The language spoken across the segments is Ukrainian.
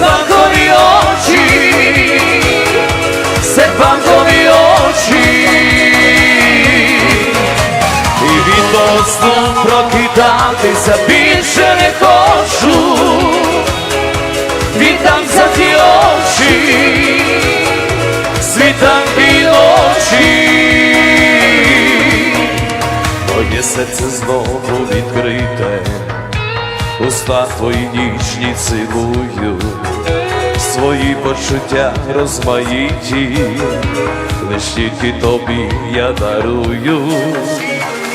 серпанкові очі, серпанкові очі, і від того сну прокидатися більше не хочу, віддам за ті очі, світам світанки ночі. Моє серце знову відкрите, уста твої ніжні цілую, свої почуття розмаїті, лиш тільки тобі я дарую,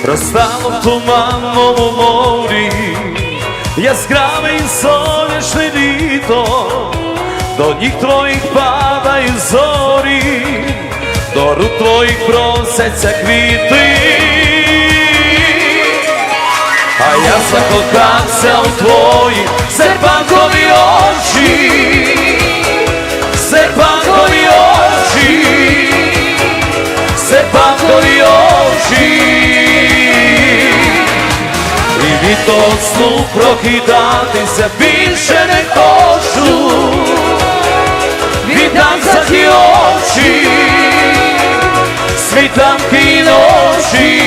розтало в туманному морі, яскраве і сонячне літо, до ніг твоїх падають зорі, до рук твоїх просяться квіти. А я закохався у твої серпанкові очі, серпанкові очі, і від того сну прокидатися більше не хочу, віддам за ті очі, світанки ночі.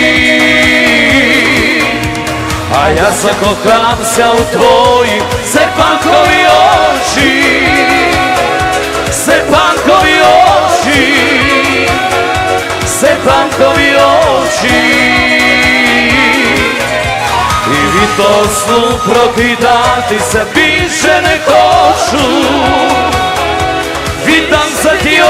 А я закохався у твої серпанкові очі, серпанкові очі, серпанкові очі, і від того сну прокидатися більше не хочу, віддам за ті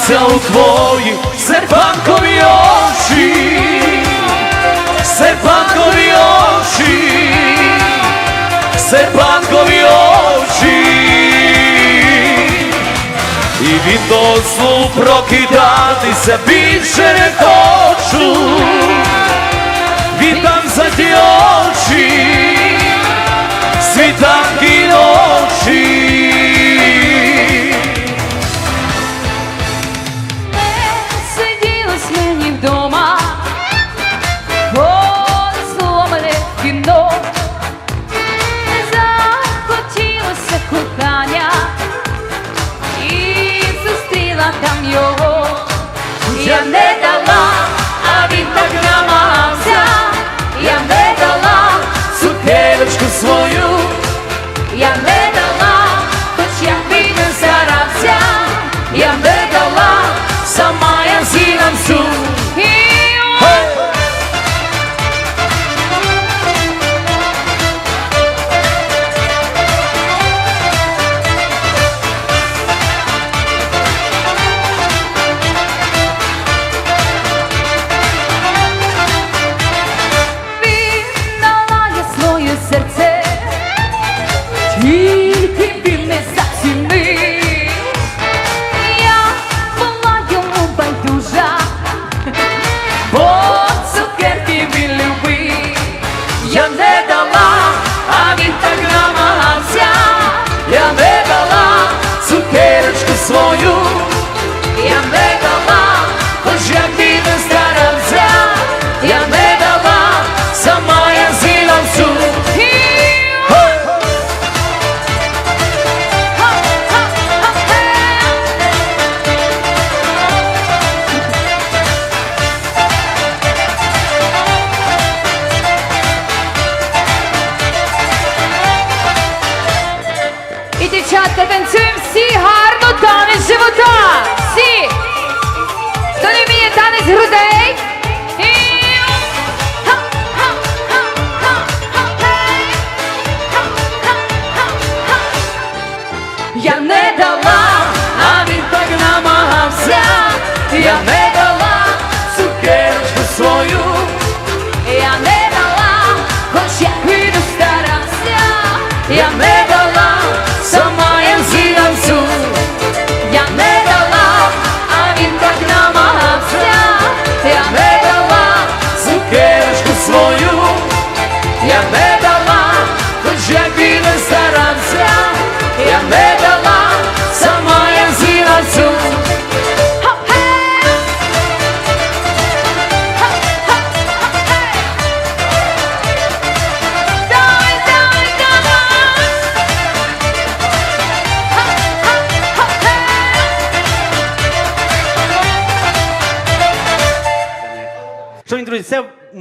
закохався у твої серпанкові очі, серпанкові очі, серпанкові очі, і від сну прокидатися більше не хочу, віддам за ті очі, світанки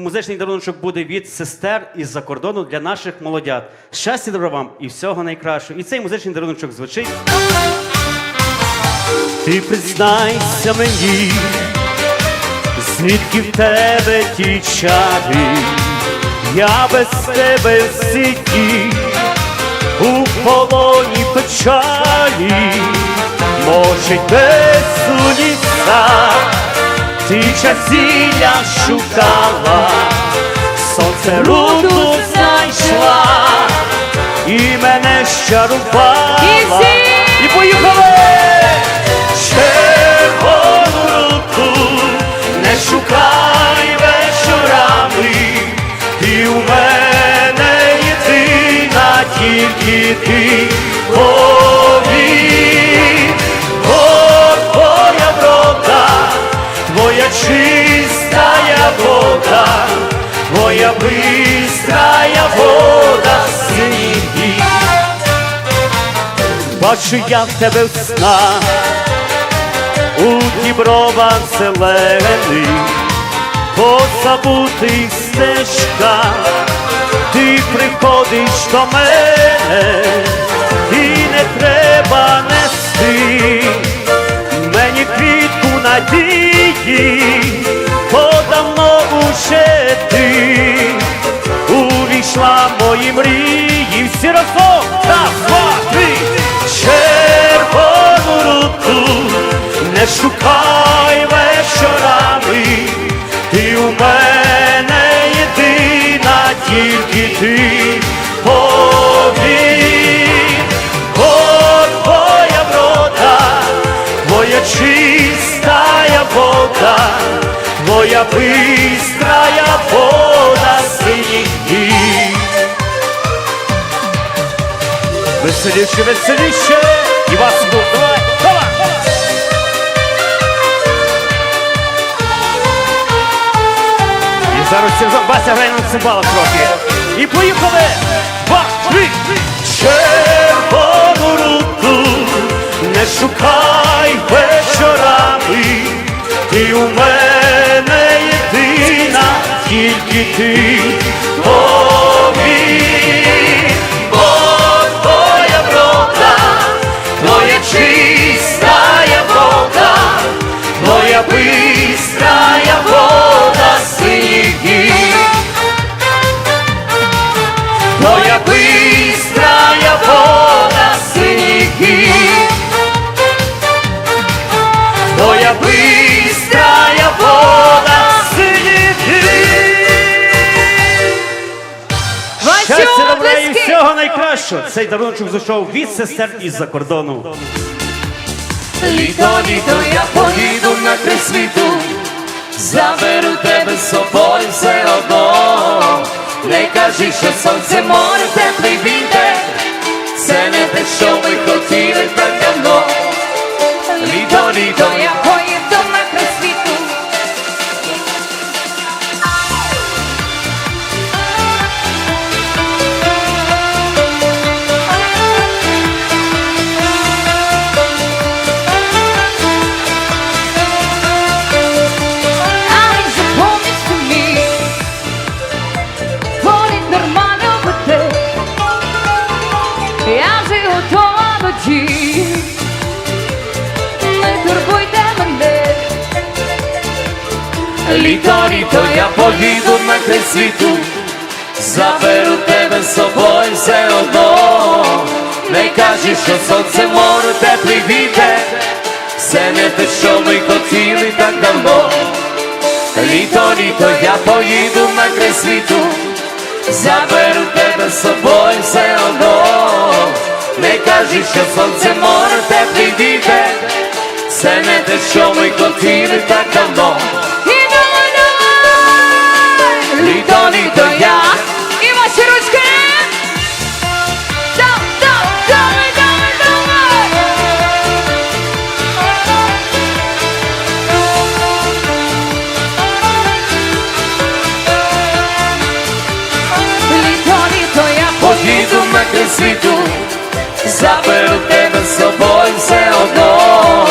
музичний дарунок буде від сестер із-за кордону для наших молодят. Щастя добра вам і всього найкращого. І цей музичний дарунок звучить. Ти признайся мені, звідки в тебе ті чари, я без тебе в сіті, у полоні печалі, може без у лісах, ти часілля шукала, сонце руку знайшла і мене щарувала. І всі! І поїхали! Червону руку не шукай вечорами, і у мене єдина тільки ти вода, твоя бистрая вода синіх гір. Бачу я в тебе в снах, у дібровах зелених, по стежках, ти приходиш до мене, і не треба нести мені квітку надії, вода, твоя быстрая вода синіх гір. Веселіше, веселіше, і вас тут, давай, давай! І зараз це Вася грає на цимбалах трохи. І поїхали! Два, три! Червону руку не шукай тільки ти найкращого. Цей дарунок зайшов від сестер із-за кордону. Літо, літо, я поїду на край світу, заберу тебе з собою все одно. Не кажи, що сонце море, теплий вітер, це не те, що ми хотіли так давно. Літо, літо, літо, літо, я поїду на край світу, заберу тебе з собою все одно. Не кажи, що сонце море, теплий вітер, це не те, що ми хотіли так давно. Літо, літо, я поїду на край світу, заберу тебе з собою все одно. Не кажи, що сонце море, теплий вітер, це не те, що ми хотіли так давно. Літо, літо, я І ваші ручки! Дав, дав, давай, давай, давай! Літо, літо, я поїду на край світу, заберу тебе з собою все одно.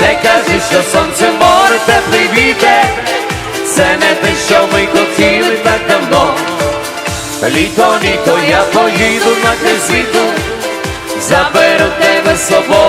Не кажи, що сонце море, теплий вітер, це не те, що ми хотіли так давно. Літо, літо, я поїду на край світу, заберу тебе з собою.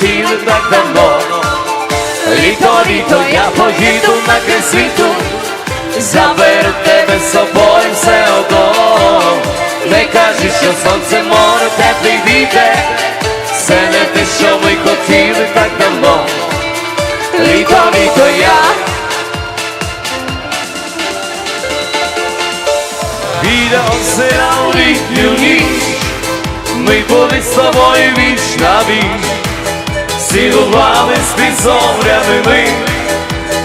Хотіли так давно. Літо, літо, я поїду на край світу, заберу тебе з собою все одно. Не кажи, що сонце море теплий вітер, це не те, що ми хотіли так давно. Літо, літо, я Біля озера у літню ніч Ми були з тобою віч на віч Цілувались під зорями ми.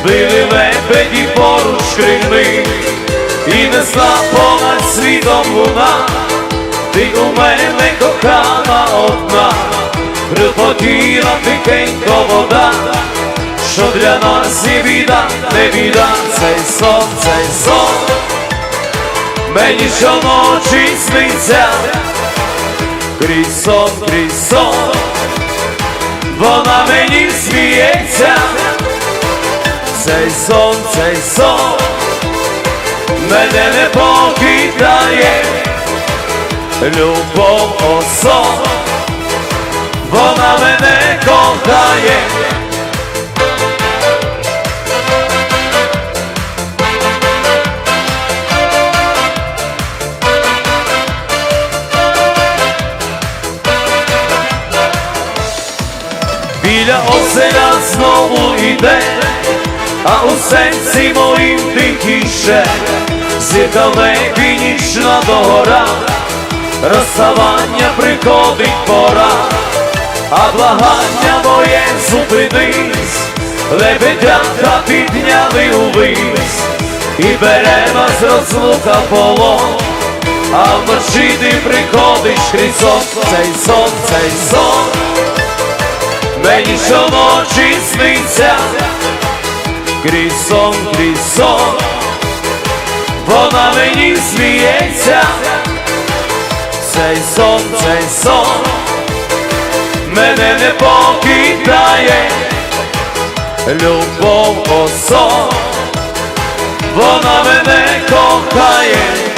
Били лебеді поруч крильми. І несла понад світом луна. Ти у мене кохана одна. Припотіла тихенько вода. Що для нас є біда, не біда. Цей сон, цей сон. Мені щоночі сниться. Крізь сон, крізь сон, вона мені сміється, цей сон, цей сон, мене не покидає, любов осон, вона мене кохає. Біля озера знову йде, а у серці моїм тихіше, зіркалеві нічна догора, розставання приходить пора, а благання моє зупинись, лебедята підняли увись, і бере нас розлука полон, а вночі ти приходиш крізь сон, цей сон, цей сон. Мені щоночі сниться, крізь сон, крізь сон, вона мені сміється, цей сон, цей сон, мене не покидає, любов осон, вона мене кохає.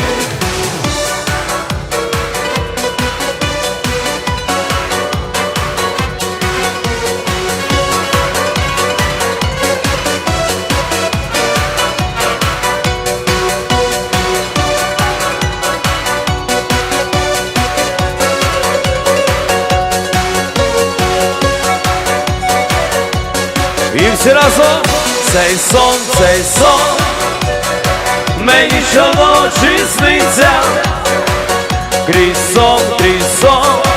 І всі разом цей сон, цей сон, мені щоночі сниться, крізь сон, крізь сон,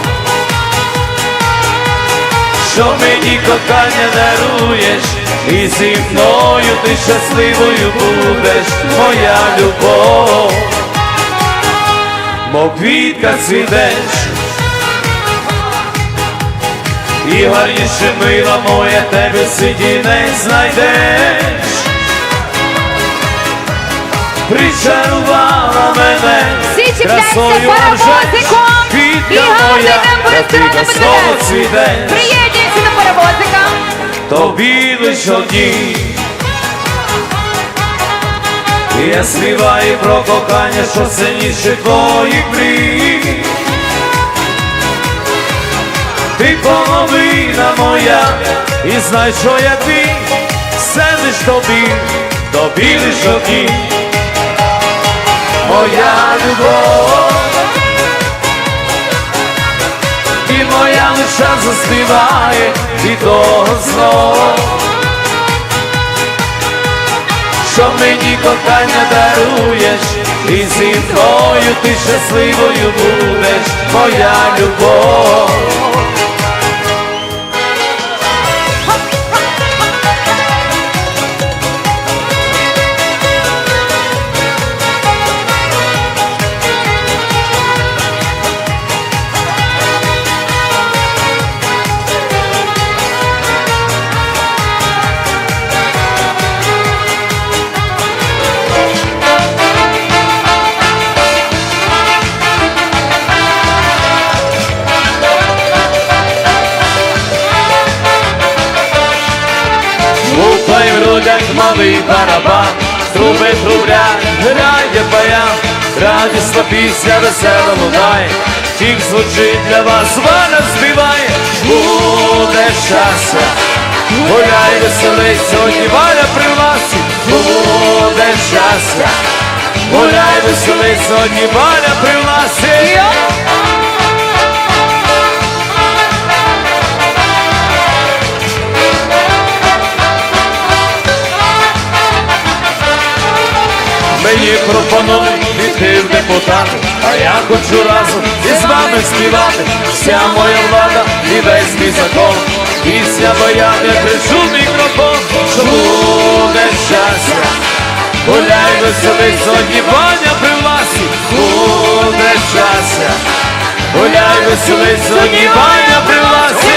що мені кохання даруєш, і зі мною ти щасливою будеш, моя любов, мов квітка цвітеш, і гарніше мила моя тебе в світі не знайдеш. Причарувала мене красою паровозиком і моя, ти ведеш. цвітеш Паровозика. тобі лиш одні. Я співаю про кохання, що сильніше твоїх мрій. Ти половина моя, і знай, що я ти, все лиш тобі, тобі лиш одні. Моя любов. І моя лиша заспіває того знов, що мені кохання даруєш, і зі мною ти щасливою будеш, моя любов. Грудях барабан, труби трублять, грає баян, радісна пісня весела лунає, тік звучить для вас, валя співає, буде щастя, гуляй веселий, сьогодні валя при власі, буде щастя, гуляй веселий, сьогодні валя при власі. Мені пропонують піти в депутати, а я хочу разом із вами співати. Вся моя влада і весь мій закон. Пісня моя, я кричу мікрофон, що буде щастя. Гуляй веселий сьогодні баня при власі, буде щастя. Гуляй веселий сьогодні баня при власі.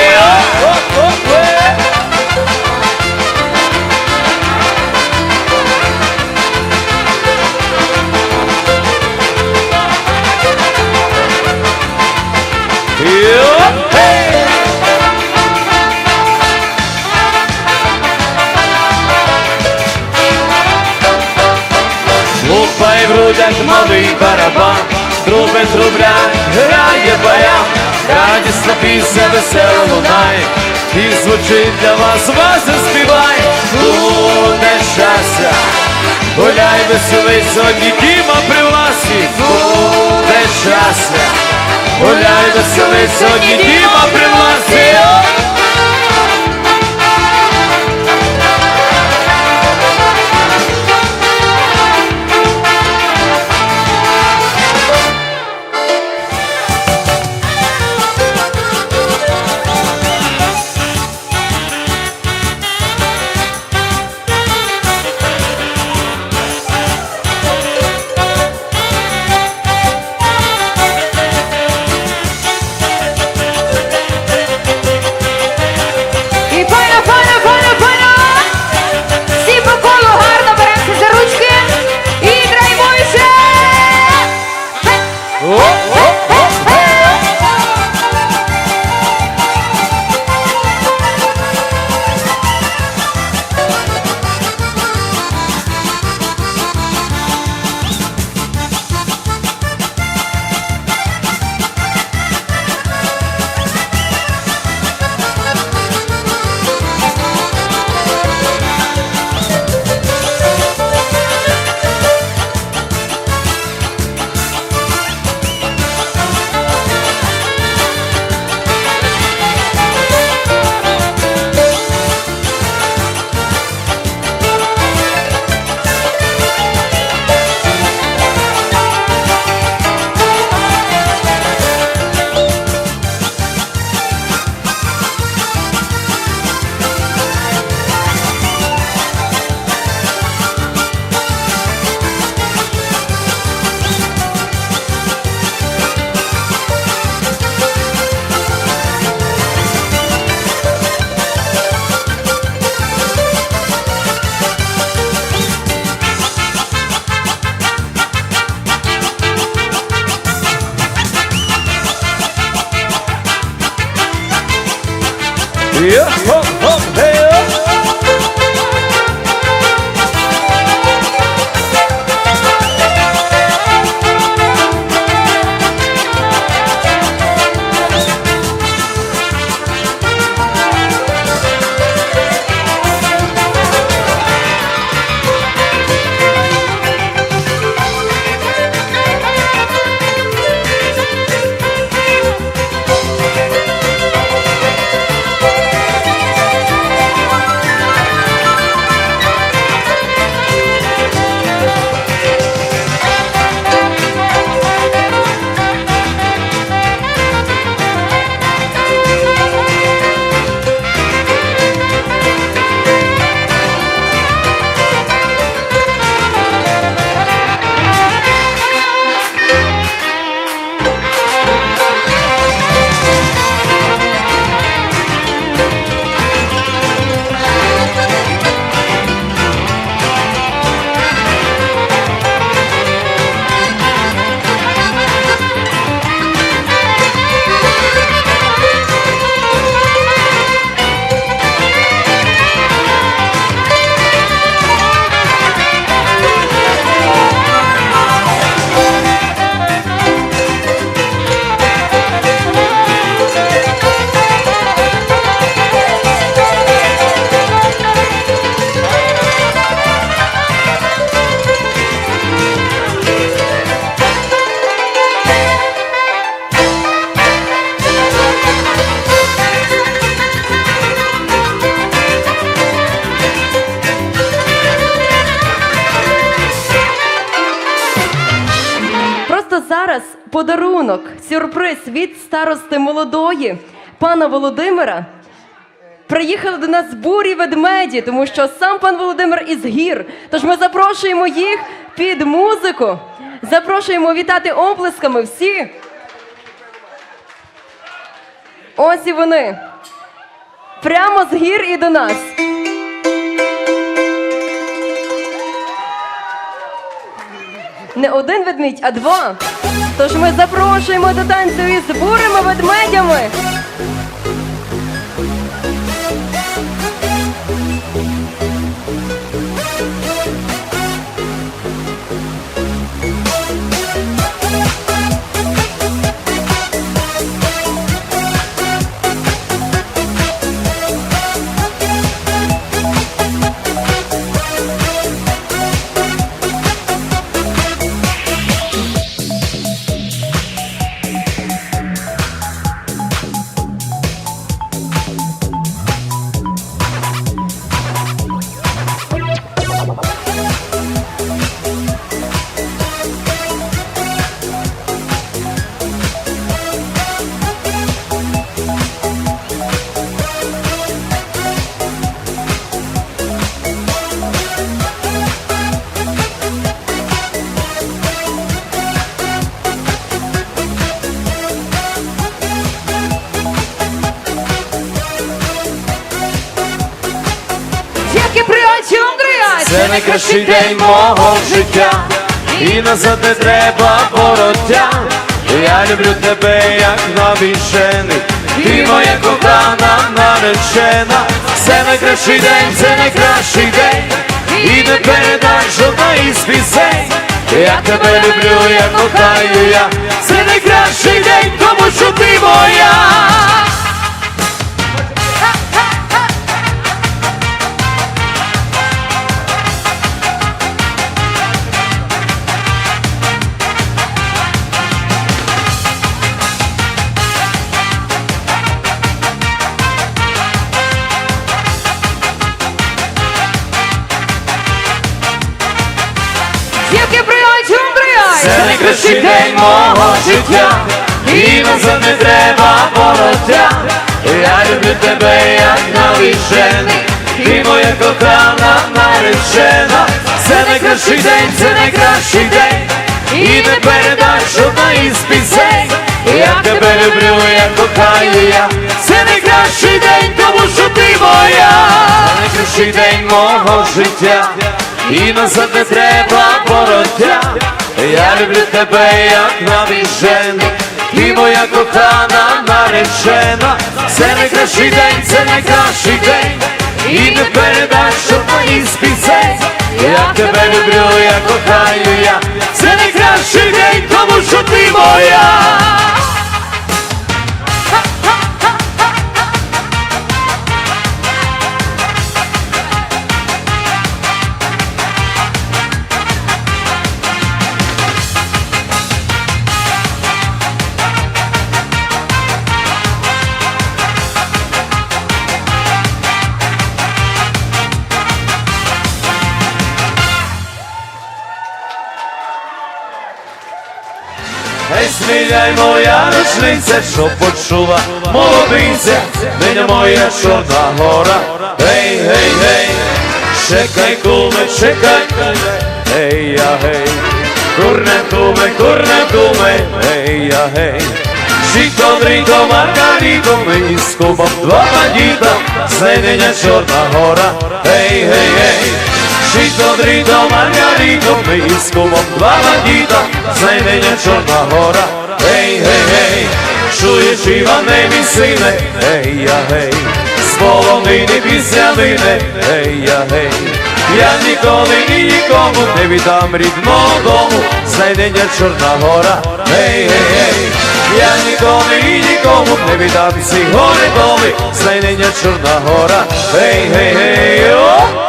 Лупай в грудях малий барабан, труби трублять, грає баян, радісна пісня весела лунає, і звучить для вас, вас заспіває, буде щастя, гуляй веселий сьогодні діма при власі, буде щастя, гуляй веселись, сьогодні діма при Yeah. Сюрприз від старости молодої пана Володимира. Приїхали до нас бурі ведмеді, тому що сам пан Володимир із гір. Тож ми запрошуємо їх під музику. Запрошуємо вітати оплесками всі. Ось і вони. Прямо з гір і до нас. Не один ведмідь, а два. Тож ми запрошуємо до танцю із бурими ведмедями. Це найкращий день мого життя, і назад не треба вороття. Я люблю тебе, як навіщений, ти моя кохана наречена. Це найкращий день, це найкращий день, і не передаш жодна із пісень. Я тебе люблю, я кохаю я. Це найкращий день, тому що ти моя. Тільки приочі Андрія! Це найкращий день мого життя, і назад не треба вороття. Я люблю тебе, як навіщений, ти моя кохана наречена. Це найкращий день, це найкращий день, і не передаш жодна із пісень. Я тебе люблю, я кохаю я. Це найкращий день, тому що ти моя. Це найкращий день мого життя. І назад не треба вороття. Я люблю тебе, як навіжений, ти моя кохана наречена. це найкращий день, це найкращий день, і не передаш жодної з пісень. Я тебе люблю, я кохаю я, це найкращий день, тому що ти моя. Рушниця, що почула молодиця, ниня моя чорна гора. Гей, гей, гей, чекай, куме, чекай, гей, я гей, курне, куме, курне, куме, гей, я гей. Чіко, дріко, маргаріко, мені з кубом два бандіта, знайдення чорна гора. Гей, гей, гей. Чіко, дріко, маргаріко, мені з кубом два бандіта, знайдення чорна гора. Гей, гей, гей. Чуєш, Іване, мій сине, гей, я гей. З полонини післянине, гей, я гей. Я ніколи і нікому не віддам рідного дому, знайдення Чорна гора, гей, гей, гей. Я ніколи і нікому не віддам ці гори доли, знайдення Чорна гора, гей, гей, гей, о!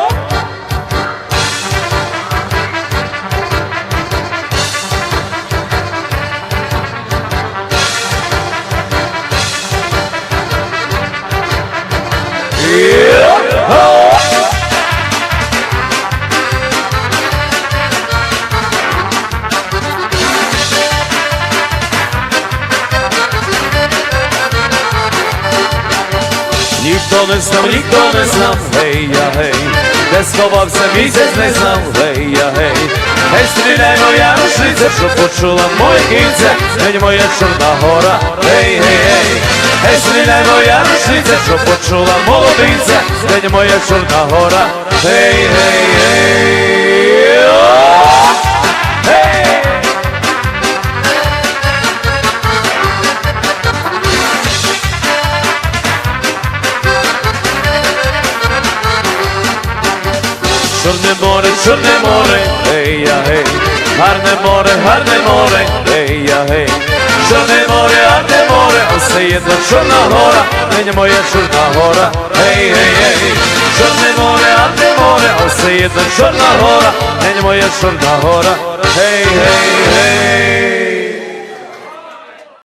Ніхто не знав, ніхто не знав, гей, я гей, де сховався місяць, не знав, гей, я гей, гей, стріляй моя рушниця, що почула моє кінця, гей, моя чорна гора, гей, гей, гей, гей, стріляй моя рушниця, що почула молодиця, гей, моя чорна гора, гей, гей, гей, чорне море, гей, я гей, гарне море, гарне море, гей, я гей, чорне море, гарне море, усе та чорна гора, нині моя чорна гора, гей, гей, гей, чорне море, гарне море, усе та чорна гора, нині моя чорна гора, гей, гей, гей.